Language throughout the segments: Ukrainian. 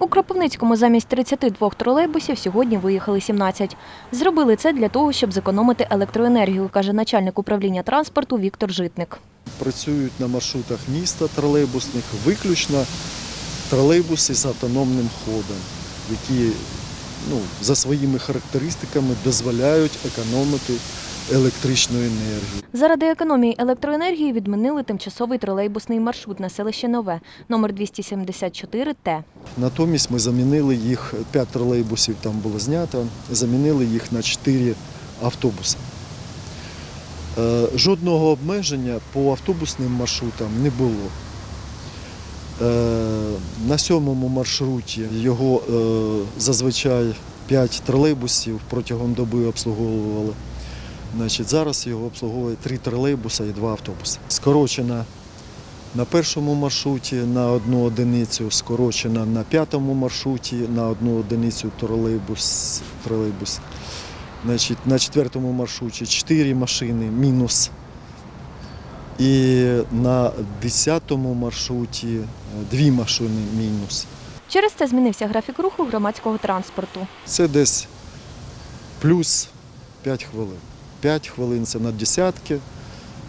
У Кропивницькому замість 32 тролейбусів сьогодні виїхали 17. Зробили це для того, щоб зекономити електроенергію, каже начальник управління транспорту Віктор Житник. Працюють на маршрутах міста тролейбусних виключно тролейбуси з автономним ходом, які ну, за своїми характеристиками дозволяють економити електричну енергію. Заради економії електроенергії відмінили тимчасовий тролейбусний маршрут на селище Нове, номер 274 Т. Натомість ми замінили їх, 5 тролейбусів там було знято, замінили їх на 4 автобуси. Е, Жодного обмеження по автобусним маршрутам не було. Е, На сьомому маршруті його е, зазвичай 5 тролейбусів протягом доби обслуговували. Значить, зараз його обслуговує 3 тролейбуси і 2 автобуси. Скорочена на першому маршруті на одну одиницю, скорочена на п'ятому маршруті на одну одиницю тролейбус. тролейбус. Значить, на четвертому маршруті 4 машини мінус. І на десятому маршруті е, дві машини мінус. Через це змінився графік руху громадського транспорту. Це десь плюс 5 хвилин. 5 хвилин це на десятки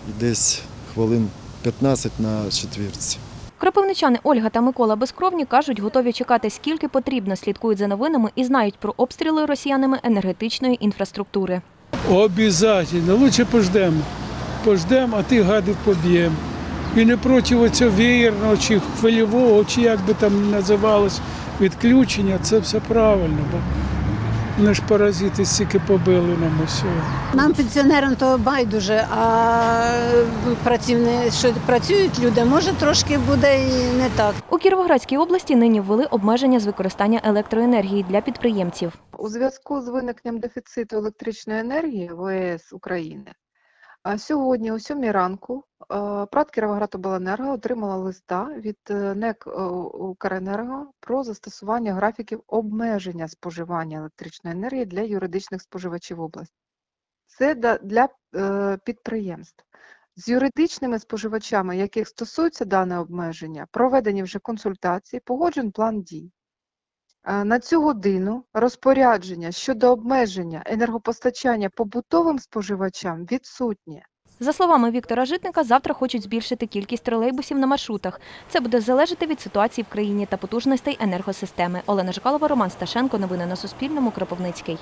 і десь хвилин 15 на четвірці. Кропивничани Ольга та Микола Безкровні кажуть, готові чекати скільки потрібно, слідкують за новинами і знають про обстріли росіянами енергетичної інфраструктури. Обязательно. Лучше пождемо. Пождемо, а ти гадів поб'ємо. І не проти оцього веєрного чи хвильового, чи як би там називалось, відключення, це все правильно. Вони ж паразити стільки побили нам усього. Нам, пенсіонерам, то байдуже, а працівни, що працюють люди, може трошки буде і не так. У Кіровоградській області нині ввели обмеження з використання електроенергії для підприємців. У зв'язку з виникненням дефіциту електричної енергії в ОЕС України а сьогодні, о 7 ранку, ПРАТ «Кіровоградобленерго» отримала листа від е, НЕК е, «Укренерго» про застосування графіків обмеження споживання електричної енергії для юридичних споживачів області. Це для е, підприємств. З юридичними споживачами, яких стосується дане обмеження, проведені вже консультації, погоджен план дій. Е, На цю годину розпорядження щодо обмеження енергопостачання побутовим споживачам відсутнє. За словами Віктора Житника, завтра хочуть збільшити кількість тролейбусів на маршрутах. Це буде залежати від ситуації в країні та потужностей енергосистеми. Олена Жкалова, Роман Сташенко. Новини на Суспільному. Кропивницький.